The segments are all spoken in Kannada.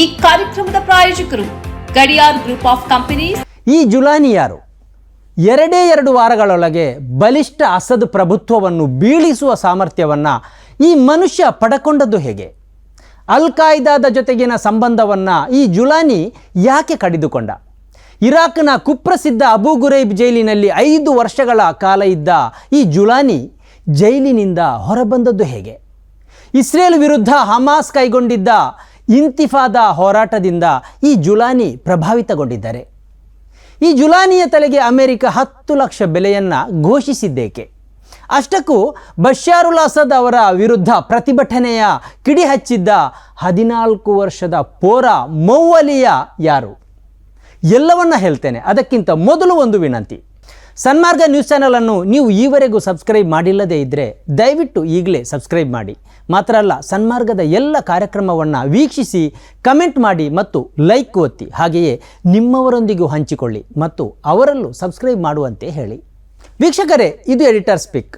ಈ ಕಾರ್ಯಕ್ರಮದ ಪ್ರಾಯೋಜಕರು ಗಡಿಯಾರ್ ಗ್ರೂಪ್ ಆಫ್ ಕಂಪನೀಸ್. ಈ ಜುಲಾನಿ ಯಾರು ಎರಡೇ ಎರಡು ವಾರಗಳೊಳಗೆ ಬಲಿಷ್ಠ ಅಸದ್ ಪ್ರಭುತ್ವವನ್ನು ಬೀಳಿಸುವ ಸಾಮರ್ಥ್ಯವನ್ನು ಈ ಮನುಷ್ಯ ಪಡಕೊಂಡದ್ದು ಹೇಗೆ? ಅಲ್ ಕಾಯ್ದಾದ ಜೊತೆಗಿನ ಸಂಬಂಧವನ್ನು ಈ ಜುಲಾನಿ ಯಾಕೆ ಕಡಿದುಕೊಂಡ? ಇರಾಕ್ನ ಕುಪ್ರಸಿದ್ಧ ಅಬು ಗುರೈಬ್ ಜೈಲಿನಲ್ಲಿ ಐದು ವರ್ಷಗಳ ಕಾಲ ಇದ್ದ ಈ ಜುಲಾನಿ ಜೈಲಿನಿಂದ ಹೊರಬಂದದ್ದು ಹೇಗೆ? ಇಸ್ರೇಲ್ ವಿರುದ್ಧ ಹಮಾಸ್ ಕೈಗೊಂಡಿದ್ದ ಇಂತಿಫಾದ ಹೋರಾಟದಿಂದ ಈ ಜುಲಾನಿ ಪ್ರಭಾವಿತಗೊಂಡಿದ್ದಾರೆ. ಈ ಜುಲಾನಿಯ ತಲೆಗೆ ಅಮೆರಿಕ ಹತ್ತು ಲಕ್ಷ ಬೆಲೆಯನ್ನು ಘೋಷಿಸಿದ್ದೇಕೆ. ಅಷ್ಟಕ್ಕೂ ಬಷಾರುಲ್ ಅಸದ್ ಅವರ ವಿರುದ್ಧ ಪ್ರತಿಭಟನೆಯ ಕಿಡಿ ಹಚ್ಚಿದ್ದ ಹದಿನಾಲ್ಕು ವರ್ಷದ ಪೋರ ಮೌವಲಿಯ ಯಾರು? ಎಲ್ಲವನ್ನ ಹೇಳ್ತೇನೆ. ಅದಕ್ಕಿಂತ ಮೊದಲು ಒಂದು ವಿನಂತಿ. ಸನ್ಮಾರ್ಗ ನ್ಯೂಸ್ ಚಾನಲನ್ನು ನೀವು ಈವರೆಗೂ ಸಬ್ಸ್ಕ್ರೈಬ್ ಮಾಡಿಲ್ಲದೇ ಇದ್ದರೆ ದಯವಿಟ್ಟು ಈಗಲೇ ಸಬ್ಸ್ಕ್ರೈಬ್ ಮಾಡಿ. ಮಾತ್ರ ಅಲ್ಲ, ಸನ್ಮಾರ್ಗದ ಎಲ್ಲ ಕಾರ್ಯಕ್ರಮವನ್ನು ವೀಕ್ಷಿಸಿ, ಕಮೆಂಟ್ ಮಾಡಿ ಮತ್ತು ಲೈಕ್ ಒತ್ತಿ. ಹಾಗೆಯೇ ನಿಮ್ಮವರೊಂದಿಗೂ ಹಂಚಿಕೊಳ್ಳಿ ಮತ್ತು ಅವರಲ್ಲೂ ಸಬ್ಸ್ಕ್ರೈಬ್ ಮಾಡುವಂತೆ ಹೇಳಿ. ವೀಕ್ಷಕರೇ, ಇದು ಎಡಿಟರ್ ಸ್ಪಿಕ್.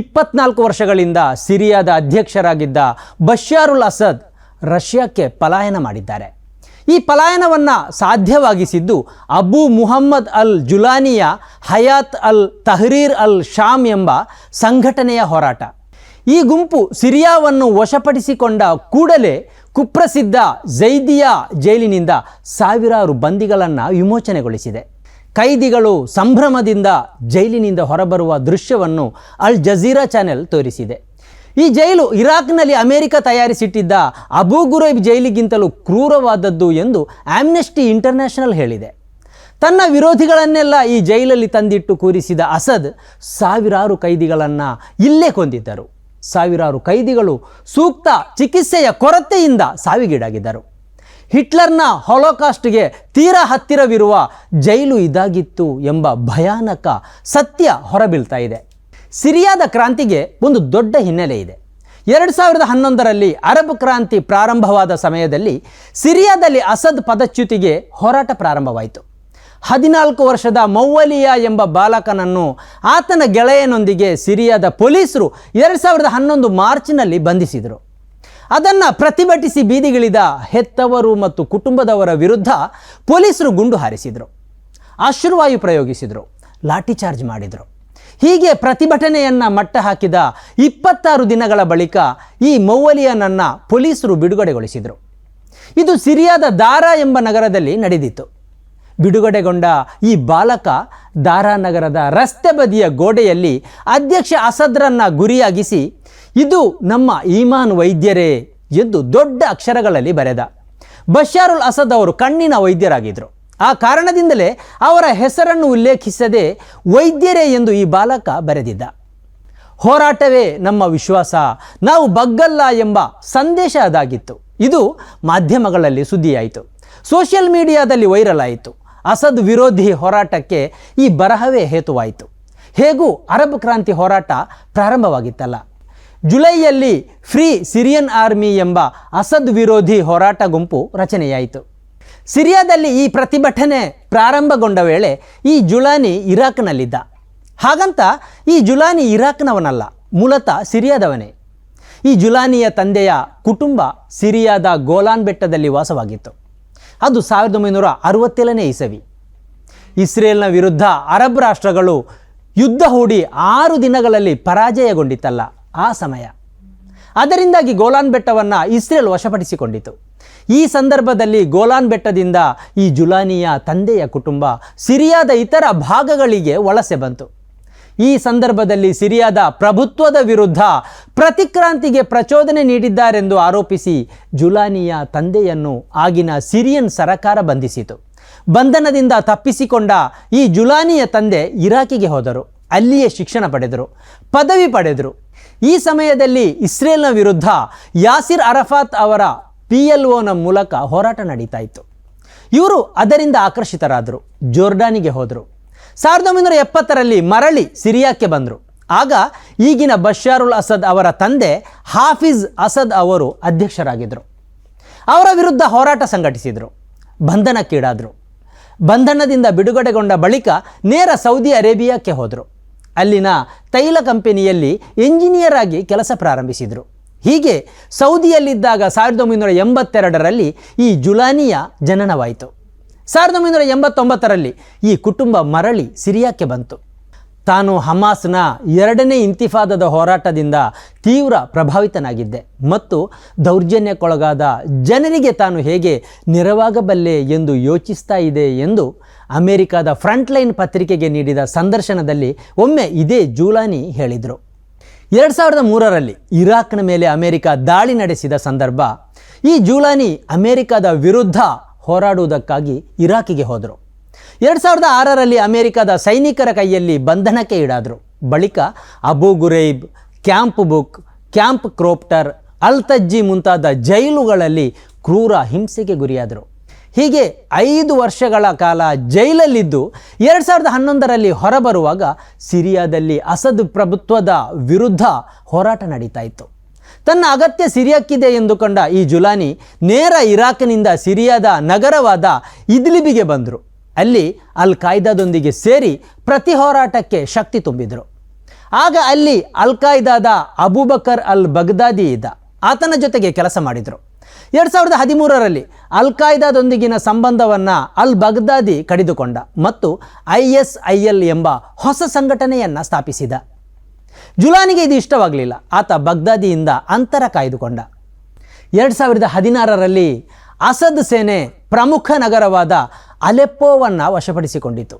ಇಪ್ಪತ್ನಾಲ್ಕು ವರ್ಷಗಳಿಂದ ಸಿರಿಯಾದ ಅಧ್ಯಕ್ಷರಾಗಿದ್ದ ಬಶಾರುಲ್ ಅಸದ್ ರಷ್ಯಾಕ್ಕೆ ಪಲಾಯನ ಮಾಡಿದ್ದಾರೆ. ಈ ಪಲಾಯನವನ್ನು ಸಾಧ್ಯವಾಗಿಸಿದ್ದು ಅಬು ಮುಹಮ್ಮದ್ ಅಲ್ ಜುಲಾನಿಯ ಹಯಾತ್ ಅಲ್ ತಹರೀರ್ ಅಲ್ ಶಾಮ್ ಎಂಬ ಸಂಘಟನೆಯ ಹೋರಾಟ. ಈ ಗುಂಪು ಸಿರಿಯಾವನ್ನು ವಶಪಡಿಸಿಕೊಂಡ ಕೂಡಲೇ ಕುಪ್ರಸಿದ್ಧ ಜೈದಿಯಾ ಜೈಲಿನಿಂದ ಸಾವಿರಾರು ಬಂದಿಗಳನ್ನು ವಿಮೋಚನೆಗೊಳಿಸಿದೆ. ಕೈದಿಗಳು ಸಂಭ್ರಮದಿಂದ ಜೈಲಿನಿಂದ ಹೊರಬರುವ ದೃಶ್ಯವನ್ನು ಅಲ್ ಜಜೀರಾ ಚಾನೆಲ್ ತೋರಿಸಿದೆ. ಈ ಜೈಲು ಇರಾಕ್ನಲ್ಲಿ ಅಮೆರಿಕ ತಯಾರಿಸಿಟ್ಟಿದ್ದ ಅಬು ಗುರೈಬ್ ಜೈಲಿಗಿಂತಲೂ ಕ್ರೂರವಾದದ್ದು ಎಂದು ಆಮ್ನೆಸ್ಟಿ ಇಂಟರ್ನ್ಯಾಷನಲ್ ಹೇಳಿದೆ. ತನ್ನ ವಿರೋಧಿಗಳನ್ನೆಲ್ಲ ಈ ಜೈಲಲ್ಲಿ ತಂದಿಟ್ಟು ಕೂರಿಸಿದ ಅಸದ್ ಸಾವಿರಾರು ಕೈದಿಗಳನ್ನು ಇಲ್ಲೇ ಕೊಂದಿದ್ದರು. ಸಾವಿರಾರು ಕೈದಿಗಳು ಸೂಕ್ತ ಚಿಕಿತ್ಸೆಯ ಕೊರತೆಯಿಂದ ಸಾವಿಗೀಡಾಗಿದ್ದರು. ಹಿಟ್ಲರ್ನ ಹೊಲೋಕಾಸ್ಟ್ಗೆ ತೀರಾ ಹತ್ತಿರವಿರುವ ಜೈಲು ಇದಾಗಿತ್ತು ಎಂಬ ಭಯಾನಕ ಸತ್ಯ ಹೊರಬೀಳ್ತಾ ಇದೆ. ಸಿರಿಯಾದ ಕ್ರಾಂತಿಗೆ ಒಂದು ದೊಡ್ಡ ಹಿನ್ನೆಲೆ ಇದೆ. ಎರಡು ಸಾವಿರದ ಹನ್ನೊಂದರಲ್ಲಿ ಅರಬ್ ಕ್ರಾಂತಿ ಪ್ರಾರಂಭವಾದ ಸಮಯದಲ್ಲಿ ಸಿರಿಯಾದಲ್ಲಿ ಅಸದ್ ಪದಚ್ಯುತಿಗೆ ಹೋರಾಟ ಪ್ರಾರಂಭವಾಯಿತು. ಹದಿನಾಲ್ಕು ವರ್ಷದ ಮೌವಲಿಯಾ ಎಂಬ ಬಾಲಕನನ್ನು ಆತನ ಗೆಳೆಯನೊಂದಿಗೆ ಸಿರಿಯಾದ ಪೊಲೀಸರು ಎರಡು ಸಾವಿರದ ಹನ್ನೊಂದು ಮಾರ್ಚ್ನಲ್ಲಿ ಬಂಧಿಸಿದರು. ಅದನ್ನು ಪ್ರತಿಭಟಿಸಿ ಬೀದಿಗಿಳಿದ ಹೆತ್ತವರು ಮತ್ತು ಕುಟುಂಬದವರ ವಿರುದ್ಧ ಪೊಲೀಸರು ಗುಂಡು ಹಾರಿಸಿದರು. ಅಶ್ರುವಾಯು ಪ್ರಯೋಗಿಸಿದರು, ಲಾಠಿ ಚಾರ್ಜ್ ಮಾಡಿದರು. ಹೀಗೆ ಪ್ರತಿಭಟನೆಯನ್ನು ಮಟ್ಟ ಹಾಕಿದ ಇಪ್ಪತ್ತಾರು ದಿನಗಳ ಬಳಿಕ ಈ ಮೌವಲಿಯನನ್ನು ಪೊಲೀಸರು ಬಿಡುಗಡೆಗೊಳಿಸಿದರು. ಇದು ಸಿರಿಯಾದ ದಾರಾ ಎಂಬ ನಗರದಲ್ಲಿ ನಡೆದಿತ್ತು. ಬಿಡುಗಡೆಗೊಂಡ ಈ ಬಾಲಕ ದಾರಾ ನಗರದ ರಸ್ತೆ ಬದಿಯ ಗೋಡೆಯಲ್ಲಿ ಅಧ್ಯಕ್ಷ ಅಸದ್ರನ್ನ ಗುರಿಯಾಗಿಸಿ, ಇದು ನಮ್ಮ ಈಮಾನ್ ವೈದ್ಯರೇ ಎಂದು ದೊಡ್ಡ ಅಕ್ಷರಗಳಲ್ಲಿ ಬರೆದ. ಬಶಾರುಲ್ ಅಸದ್ ಅವರು ಕಣ್ಣಿನ ವೈದ್ಯರಾಗಿದ್ದರು ಆ ಕಾರಣದಿಂದಲೇ ಅವರ ಹೆಸರನ್ನು ಉಲ್ಲೇಖಿಸದೆ ವೈದ್ಯರೇ ಎಂದು ಈ ಬಾಲಕ ಬರೆದಿದ್ದ. ಹೋರಾಟವೇ ನಮ್ಮ ವಿಶ್ವಾಸ, ನಾವು ಬಗ್ಗಲ್ಲ ಎಂಬ ಸಂದೇಶ ಅದಾಗಿತ್ತು. ಇದು ಮಾಧ್ಯಮಗಳಲ್ಲಿ ಸುದ್ದಿಯಾಯಿತು. ಸೋಷಿಯಲ್ ಮೀಡಿಯಾದಲ್ಲಿ ವೈರಲ್ ಆಯಿತು. ಅಸದ್ ವಿರೋಧಿ ಹೋರಾಟಕ್ಕೆ ಈ ಬರಹವೇ ಹೇತುವಾಯಿತು. ಹೇಗೂ ಅರಬ್ ಕ್ರಾಂತಿ ಹೋರಾಟ ಪ್ರಾರಂಭವಾಗಿತ್ತಲ್ಲ. ಜುಲೈಯಲ್ಲಿ ಫ್ರೀ ಸಿರಿಯನ್ ಆರ್ಮಿ ಎಂಬ ಅಸದ್ ವಿರೋಧಿ ಹೋರಾಟ ಗುಂಪು ರಚನೆಯಾಯಿತು. ಸಿರಿಯಾದಲ್ಲಿ ಈ ಪ್ರತಿಭಟನೆ ಪ್ರಾರಂಭಗೊಂಡ ವೇಳೆ ಈ ಜುಲಾನಿ ಇರಾಕ್ನಲ್ಲಿದ್ದ. ಹಾಗಂತ ಈ ಜುಲಾನಿ ಇರಾಕ್ನವನಲ್ಲ, ಮೂಲತಃ ಸಿರಿಯಾದವನೇ. ಈ ಜುಲಾನಿಯ ತಂದೆಯ ಕುಟುಂಬ ಸಿರಿಯಾದ ಗೋಲಾನ್ ಬೆಟ್ಟದಲ್ಲಿ ವಾಸವಾಗಿತ್ತು. ಅದು ಸಾವಿರದ ಒಂಬೈನೂರ ಅರವತ್ತೇಳನೇ ಇಸವಿ. ಇಸ್ರೇಲ್ನ ವಿರುದ್ಧ ಅರಬ್ ರಾಷ್ಟ್ರಗಳು ಯುದ್ಧ ಹೂಡಿ ಆರು ದಿನಗಳಲ್ಲಿ ಪರಾಜಯಗೊಂಡಿತ್ತಲ್ಲ ಆ ಸಮಯ. ಅದರಿಂದಾಗಿ ಗೋಲಾನ್ ಬೆಟ್ಟವನ್ನು ಇಸ್ರೇಲ್ ವಶಪಡಿಸಿಕೊಂಡಿತು. ಈ ಸಂದರ್ಭದಲ್ಲಿ ಗೋಲಾನ್ ಬೆಟ್ಟದಿಂದ ಈ ಜುಲಾನಿಯ ತಂದೆಯ ಕುಟುಂಬ ಸಿರಿಯಾದ ಇತರ ಭಾಗಗಳಿಗೆ ವಲಸೆ ಬಂತು. ಈ ಸಂದರ್ಭದಲ್ಲಿ ಸಿರಿಯಾದ ಪ್ರಭುತ್ವದ ವಿರುದ್ಧ ಪ್ರತಿಕ್ರಾಂತಿಗೆ ಪ್ರಚೋದನೆ ನೀಡಿದ್ದಾರೆಂದು ಆರೋಪಿಸಿ ಜುಲಾನಿಯ ತಂದೆಯನ್ನು ಆಗಿನ ಸಿರಿಯನ್ ಸರಕಾರ ಬಂಧಿಸಿತು. ಬಂಧನದಿಂದ ತಪ್ಪಿಸಿಕೊಂಡ ಈ ಜುಲಾನಿಯ ತಂದೆ ಇರಾಕಿಗೆ ಹೋದರು. ಅಲ್ಲಿಯೇ ಶಿಕ್ಷಣ ಪಡೆದರು, ಪದವಿ ಪಡೆದರು. ಈ ಸಮಯದಲ್ಲಿ ಇಸ್ರೇಲ್ನ ವಿರುದ್ಧ ಯಾಸಿರ್ ಅರಫಾತ್ ಅವರ ಪಿ ಎಲ್ ಒನ ಮೂಲಕ ಹೋರಾಟ ನಡೀತಾ ಇತ್ತು. ಇವರು ಅದರಿಂದ ಆಕರ್ಷಿತರಾದರು, ಜೋರ್ಡಾನಿಗೆ ಹೋದರು. ಸಾವಿರದ ಒಂಬೈನೂರ ಎಪ್ಪತ್ತರಲ್ಲಿ ಮರಳಿ ಸಿರಿಯಾಕ್ಕೆ ಬಂದರು. ಆಗ ಈಗಿನ ಬಶಾರುಲ್ ಅಸದ್ ಅವರ ತಂದೆ ಹಾಫಿಜ್ ಅಸದ್ ಅವರು ಅಧ್ಯಕ್ಷರಾಗಿದ್ದರು ಅವರ ವಿರುದ್ಧ ಹೋರಾಟ ಸಂಘಟಿಸಿದರು, ಬಂಧನಕ್ಕೀಡಾದರು. ಬಂಧನದಿಂದ ಬಿಡುಗಡೆಗೊಂಡ ಬಳಿಕ ನೇರ ಸೌದಿ ಅರೇಬಿಯಾಕ್ಕೆ ಹೋದರು. ಅಲ್ಲಿನ ತೈಲ ಕಂಪನಿಯಲ್ಲಿ ಎಂಜಿನಿಯರ್ ಆಗಿ ಕೆಲಸ ಪ್ರಾರಂಭಿಸಿದರು. ಹೀಗೆ ಸೌದಿಯಲ್ಲಿದ್ದಾಗ ಸಾವಿರದ ಒಂಬೈನೂರ ಎಂಬತ್ತೆರಡರಲ್ಲಿ ಈ ಜುಲಾನಿಯ ಜನನವಾಯಿತು. ಸಾವಿರದ ಒಂಬೈನೂರ ಎಂಬತ್ತೊಂಬತ್ತರಲ್ಲಿ ಈ ಕುಟುಂಬ ಮರಳಿ ಸಿರಿಯಾಕ್ಕೆ ಬಂತು. ತಾನು ಹಮಾಸ್ನ ಎರಡನೇ ಇಂತಿಫಾದದ ಹೋರಾಟದಿಂದ ತೀವ್ರ ಪ್ರಭಾವಿತನಾಗಿದ್ದೆ ಮತ್ತು ದೌರ್ಜನ್ಯಕ್ಕೊಳಗಾದ ಜನರಿಗೆ ತಾನು ಹೇಗೆ ನೆರವಾಗಬಲ್ಲೆ ಎಂದು ಯೋಚಿಸ್ತಾ ಇದೆ ಎಂದು ಅಮೆರಿಕದ ಫ್ರಂಟ್ಲೈನ್ ಪತ್ರಿಕೆಗೆ ನೀಡಿದ ಸಂದರ್ಶನದಲ್ಲಿ ಒಮ್ಮೆ ಇದೇ ಜೂಲಾನಿ ಹೇಳಿದರು. ಎರಡು ಸಾವಿರದ ಮೂರರಲ್ಲಿ ಇರಾಕ್ನ ಮೇಲೆ ಅಮೆರಿಕ ದಾಳಿ ನಡೆಸಿದ ಸಂದರ್ಭ, ಈ ಜೂಲಾನಿ ಅಮೆರಿಕದ ವಿರುದ್ಧ ಹೋರಾಡುವುದಕ್ಕಾಗಿ ಇರಾಕಿಗೆ ಹೋದರು. ಎರಡು ಸಾವಿರದ ಆರರಲ್ಲಿ ಅಮೆರಿಕದ ಸೈನಿಕರ ಕೈಯಲ್ಲಿ ಬಂಧನಕ್ಕೆ ಈಡಾದರು. ಬಳಿಕ Abu Ghraib, camp Bucca, camp Cropper Al Taji ಮುಂತಾದ ಜೈಲುಗಳಲ್ಲಿ ಕ್ರೂರ ಹಿಂಸೆಗೆ ಗುರಿಯಾದರು. ಹೀಗೆ ಐದು ವರ್ಷಗಳ ಕಾಲ ಜೈಲಲ್ಲಿದ್ದು ಎರಡು ಸಾವಿರದ ಹನ್ನೊಂದರಲ್ಲಿ ಹೊರಬರುವಾಗ ಸಿರಿಯಾದಲ್ಲಿ ಅಸದ್ ಪ್ರಭುತ್ವದ ವಿರುದ್ಧ ಹೋರಾಟ ನಡೀತಾ ಇತ್ತು. ತನ್ನ ಅಗತ್ಯ ಸಿರಿಯಕ್ಕಿದೆ ಎಂದುಕೊಂಡ ಈ ಜುಲಾನಿ ನೇರ ಇರಾಕ್ನಿಂದ ಸಿರಿಯಾದ ನಗರವಾದ ಇದ್ಲಿಬಿಗೆ ಬಂದರು. ಅಲ್ಲಿ ಅಲ್ ಕಾಯ್ದಾದೊಂದಿಗೆ ಸೇರಿ ಪ್ರತಿ ಹೋರಾಟಕ್ಕೆ ಶಕ್ತಿ ತುಂಬಿದರು. ಆಗ ಅಲ್ಲಿ ಅಲ್ ಕಾಯ್ದಾದ ಅಬೂಬಕರ್ ಅಲ್ ಬಗ್ದಾದಿ ಇದ್ದ. ಆತನ ಜೊತೆಗೆ ಕೆಲಸ ಮಾಡಿದರು. ಎರಡು ಸಾವಿರದ ಹದಿಮೂರರಲ್ಲಿ ಅಲ್ ಕಾಯ್ದಾದೊಂದಿಗಿನ ಸಂಬಂಧವನ್ನು ಅಲ್ ಬಗ್ದಾದಿ ಕಡಿದುಕೊಂಡ ಮತ್ತು ಐ ಎಸ್ ಐ ಎಲ್ ಎಂಬ ಹೊಸ ಸಂಘಟನೆಯನ್ನು ಸ್ಥಾಪಿಸಿದ. ಜುಲಾನಿಗೆ ಇದು ಇಷ್ಟವಾಗಲಿಲ್ಲ. ಆತ ಬಗ್ದಾದಿಯಿಂದ ಅಂತರ ಕಾಯ್ದುಕೊಂಡ. ಎರಡು ಸಾವಿರದ ಹದಿನಾರರಲ್ಲಿ ಅಸದ್ ಸೇನೆ ಪ್ರಮುಖ ನಗರವಾದ ಅಲೆಪ್ಪೋವನ್ನು ವಶಪಡಿಸಿಕೊಂಡಿತು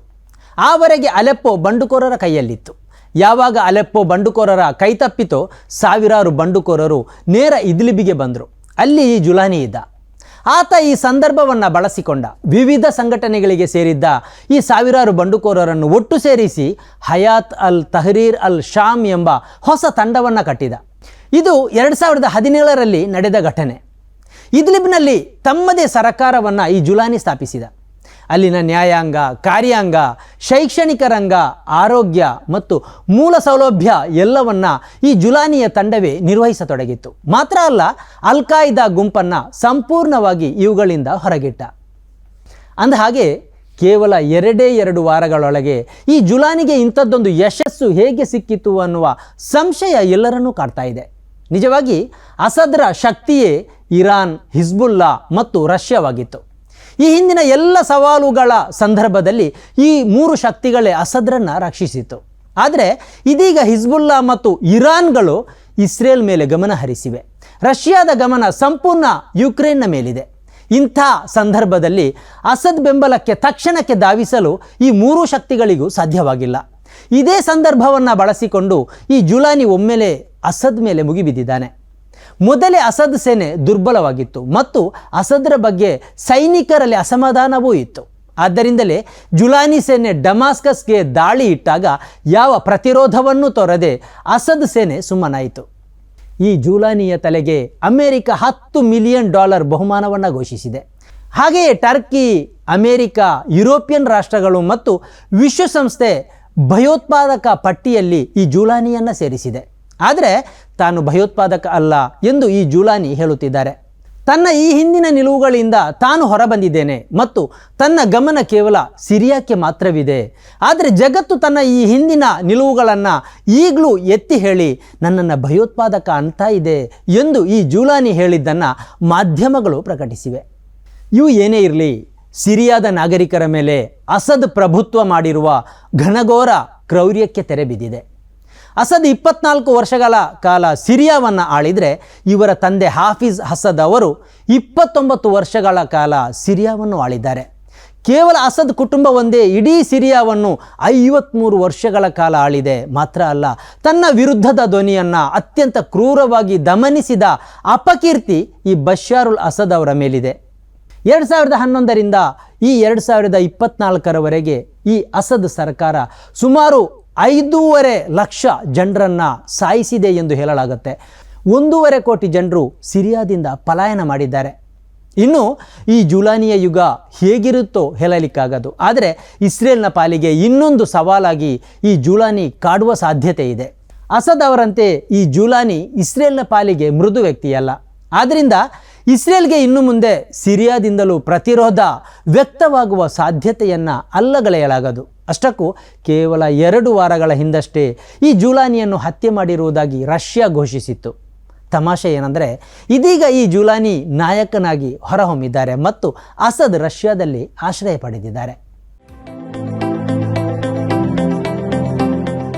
ಆವರೆಗೆ ಅಲೆಪ್ಪೋ ಬಂಡುಕೋರರ ಕೈಯಲ್ಲಿತ್ತು. ಯಾವಾಗ ಅಲೆಪ್ಪೋ ಬಂಡುಕೋರರ ಕೈತಪ್ಪಿತೋ ಸಾವಿರಾರು ಬಂಡುಕೋರರು ನೇರ ಇದ್ಲಿಬಿಗೆ ಬಂದರು. ಅಲ್ಲಿ ಈ ಜುಲಾನಿ ಇದ್ದ. ಆತ ಈ ಸಂದರ್ಭವನ್ನು ಬಳಸಿಕೊಂಡ. ವಿವಿಧ ಸಂಘಟನೆಗಳಿಗೆ ಸೇರಿದ್ದ ಈ ಸಾವಿರಾರು ಬಂಡುಕೋರರನ್ನು ಒಟ್ಟು ಸೇರಿಸಿ ಹಯಾತ್ ಅಲ್ ತಹರೀರ್ ಅಲ್ ಶಾಮ್ ಎಂಬ ಹೊಸ ತಂಡವನ್ನು ಕಟ್ಟಿದ. ಇದು ಎರಡು ಸಾವಿರದ ಹದಿನೇಳರಲ್ಲಿ ನಡೆದ ಘಟನೆ. ಇದ್ಲಿಬ್ನಲ್ಲಿ ತಮ್ಮದೇ ಸರಕಾರವನ್ನು ಈ ಜುಲಾನಿ ಸ್ಥಾಪಿಸಿದ. ಅಲ್ಲಿನ ನ್ಯಾಯಾಂಗ, ಕಾರ್ಯಾಂಗ, ಶೈಕ್ಷಣಿಕ ರಂಗ, ಆರೋಗ್ಯ ಮತ್ತು ಮೂಲ ಸೌಲಭ್ಯ ಎಲ್ಲವನ್ನ ಈ ಜುಲಾನಿಯ ತಂಡವೇ ನಿರ್ವಹಿಸತೊಡಗಿತ್ತು. ಮಾತ್ರ ಅಲ್ಲ ಅಲ್ ಕಾಯ್ದಾ ಗುಂಪನ್ನು ಸಂಪೂರ್ಣವಾಗಿ ಇವುಗಳಿಂದ ಹೊರಗಿಟ್ಟ. ಅಂದಹಾಗೆ ಕೇವಲ ಎರಡೇ ಎರಡು ವಾರಗಳೊಳಗೆ ಈ ಜುಲಾನಿಗೆ ಇಂಥದ್ದೊಂದು ಯಶಸ್ಸು ಹೇಗೆ ಸಿಕ್ಕಿತು ಅನ್ನುವ ಸಂಶಯ ಎಲ್ಲರನ್ನೂ ಕಾಡ್ತಾ ಇದೆ. ನಿಜವಾಗಿ, ಅಸದ್ರ ಶಕ್ತಿಯೇ ಇರಾನ್, ಹಿಜ್ಬುಲ್ಲಾ ಮತ್ತು ರಷ್ಯಾವಾಗಿತ್ತು. ಈ ಹಿಂದಿನ ಎಲ್ಲ ಸವಾಲುಗಳ ಸಂದರ್ಭದಲ್ಲಿ ಈ ಮೂರು ಶಕ್ತಿಗಳೇ ಅಸದ್ರನ್ನು ರಕ್ಷಿಸಿತು ಆದರೆ ಇದೀಗ ಹಿಜ್ಬುಲ್ಲಾ ಮತ್ತು ಇರಾನ್ಗಳು ಇಸ್ರೇಲ್ ಮೇಲೆ ಗಮನ ಹರಿಸಿವೆ. ರಷ್ಯಾದ ಗಮನ ಸಂಪೂರ್ಣ ಯುಕ್ರೇನ್ನ ಮೇಲಿದೆ. ಇಂಥ ಸಂದರ್ಭದಲ್ಲಿ ಅಸದ್ ಬೆಂಬಲಕ್ಕೆ ತಕ್ಷಣಕ್ಕೆ ಧಾವಿಸಲು ಈ ಮೂರು ಶಕ್ತಿಗಳಿಗೂ ಸಾಧ್ಯವಾಗಿಲ್ಲ. ಇದೇ ಸಂದರ್ಭವನ್ನು ಬಳಸಿಕೊಂಡು ಈ ಜುಲಾನಿ ಒಮ್ಮೆಲೆ ಅಸದ್ ಮೇಲೆ ಮುಗಿಬಿದ್ದಿದ್ದಾನೆ. ಮೊದಲೇ ಅಸದ್ ಸೇನೆ ದುರ್ಬಲವಾಗಿತ್ತು ಮತ್ತು ಅಸದ್ರ ಬಗ್ಗೆ ಸೈನಿಕರಲ್ಲಿ ಅಸಮಾಧಾನವೂ ಇತ್ತು. ಆದ್ದರಿಂದಲೇ ಜುಲಾನಿ ಸೇನೆ ಡಮಾಸ್ಕಸ್ಗೆ ದಾಳಿ ಇಟ್ಟಾಗ ಯಾವ ಪ್ರತಿರೋಧವನ್ನು ತೊರದೆ ಅಸದ್ ಸೇನೆ ಸುಮ್ಮನಾಯಿತು. ಈ ಜುಲಾನಿಯ ತಲೆಗೆ ಅಮೆರಿಕ ಹತ್ತು ಮಿಲಿಯನ್ ಡಾಲರ್ ಬಹುಮಾನವನ್ನು ಘೋಷಿಸಿದೆ. ಹಾಗೆಯೇ ಟರ್ಕಿ, ಅಮೆರಿಕ, ಯುರೋಪಿಯನ್ ರಾಷ್ಟ್ರಗಳು ಮತ್ತು ವಿಶ್ವಸಂಸ್ಥೆ ಭಯೋತ್ಪಾದಕ ಪಟ್ಟಿಯಲ್ಲಿ ಈ ಜುಲಾನಿಯನ್ನು ಸೇರಿಸಿದೆ. ಆದರೆ ತಾನು ಭಯೋತ್ಪಾದಕ ಅಲ್ಲ ಎಂದು ಈ ಜೂಲಾನಿ ಹೇಳುತ್ತಿದ್ದಾರೆ. ತನ್ನ ಈ ಹಿಂದಿನ ನಿಲುವುಗಳಿಂದ ತಾನು ಹೊರಬಂದಿದ್ದೇನೆ ಮತ್ತು ತನ್ನ ಗಮನ ಕೇವಲ ಸಿರಿಯಾಕ್ಕೆ ಮಾತ್ರವಿದೆ. ಆದರೆ ಜಗತ್ತು ತನ್ನ ಈ ಹಿಂದಿನ ನಿಲುವುಗಳನ್ನು ಈಗಲೂ ಎತ್ತಿ ಹೇಳಿ ನನ್ನನ್ನು ಭಯೋತ್ಪಾದಕ ಅಂತ ಇದೆ ಎಂದು ಈ ಜೂಲಾನಿ ಹೇಳಿದ್ದನ್ನು ಮಾಧ್ಯಮಗಳು ಪ್ರಕಟಿಸಿವೆ. ಇವು ಏನೇ ಇರಲಿ, ಸಿರಿಯಾದ ನಾಗರಿಕರ ಮೇಲೆ ಅಸದ್ ಪ್ರಭುತ್ವ ಮಾಡಿರುವ ಘನಘೋರ ಕ್ರೌರ್ಯಕ್ಕೆ ತೆರೆ ಬಿದ್ದಿದೆ. ಅಸದ್ ಇಪ್ಪತ್ನಾಲ್ಕು ವರ್ಷಗಳ ಕಾಲ ಸಿರಿಯಾವನ್ನು ಆಳಿದರೆ ಇವರ ತಂದೆ ಹಾಫೀಜ್ ಹಸದ್ ಅವರು ಇಪ್ಪತ್ತೊಂಬತ್ತು ವರ್ಷಗಳ ಕಾಲ ಸಿರಿಯಾವನ್ನು ಆಳಿದ್ದಾರೆ. ಕೇವಲ ಅಸದ್ ಕುಟುಂಬ ಒಂದೇ, ಇಡೀ ಸಿರಿಯಾವನ್ನು ಐವತ್ತ್ಮೂರು ವರ್ಷಗಳ ಕಾಲ ಆಳಿದೆ. ಮಾತ್ರ ಅಲ್ಲ, ತನ್ನ ವಿರುದ್ಧದ ಧ್ವನಿಯನ್ನು ಅತ್ಯಂತ ಕ್ರೂರವಾಗಿ ದಮನಿಸಿದ ಅಪಕೀರ್ತಿ ಈ ಬಶಾರುಲ್ ಅಸದ್ ಅವರ ಮೇಲಿದೆ. ಎರಡು ಸಾವಿರದ ಹನ್ನೊಂದರಿಂದ ಈ ಎರಡು ಸಾವಿರದ ಇಪ್ಪತ್ನಾಲ್ಕರವರೆಗೆ ಈ ಅಸದ್ ಸರ್ಕಾರ ಸುಮಾರು ಐದೂವರೆ ಲಕ್ಷ ಜನರನ್ನು ಸಾಯಿಸಿದೆ ಎಂದು ಹೇಳಲಾಗುತ್ತೆ. ಒಂದೂವರೆ ಕೋಟಿ ಜನರು ಸಿರಿಯಾದಿಂದ ಪಲಾಯನ ಮಾಡಿದ್ದಾರೆ. ಇನ್ನು ಈ ಜುಲಾನಿಯ ಯುಗ ಹೇಗಿರುತ್ತೋ ಹೇಳಲಿಕ್ಕಾಗದು. ಆದರೆ ಇಸ್ರೇಲ್ನ ಪಾಲಿಗೆ ಇನ್ನೊಂದು ಸವಾಲಾಗಿ ಈ ಜುಲಾನಿ ಕಾಡುವ ಸಾಧ್ಯತೆ ಇದೆ. ಅಸದ್ ಅವರಂತೆ ಈ ಜುಲಾನಿ ಇಸ್ರೇಲ್ನ ಪಾಲಿಗೆ ಮೃದು ವ್ಯಕ್ತಿಯಲ್ಲ. ಆದ್ದರಿಂದ ಇಸ್ರೇಲ್ಗೆ ಇನ್ನು ಮುಂದೆ ಸಿರಿಯಾದಿಂದಲೂ ಪ್ರತಿರೋಧ ವ್ಯಕ್ತವಾಗುವ ಸಾಧ್ಯತೆಯನ್ನು ಅಲ್ಲಗಳೆಯಲಾಗದು. ಅಷ್ಟಕ್ಕೂ ಕೇವಲ ಎರಡು ವಾರಗಳ ಹಿಂದಷ್ಟೇ ಈ ಜೂಲಾನಿಯನ್ನು ಹತ್ಯೆ ಮಾಡಿರುವುದಾಗಿ ರಷ್ಯಾ ಘೋಷಿಸಿತ್ತು ತಮಾಷೆ ಏನಂದರೆ ಇದೀಗ ಈ ಜುಲಾನಿ ನಾಯಕನಾಗಿ ಹೊರಹೊಮ್ಮಿದ್ದಾರೆ ಮತ್ತು ಅಸದ್ ರಷ್ಯಾದಲ್ಲಿ ಆಶ್ರಯ ಪಡೆದಿದ್ದಾರೆ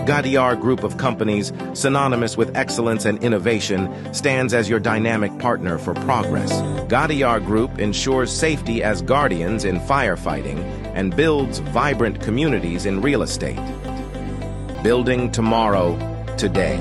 Gadiar Group of Companies, synonymous with excellence and innovation, stands as your dynamic partner for progress. Gadiar Group ensures safety as guardians in firefighting and builds vibrant communities in real estate. Building tomorrow, today.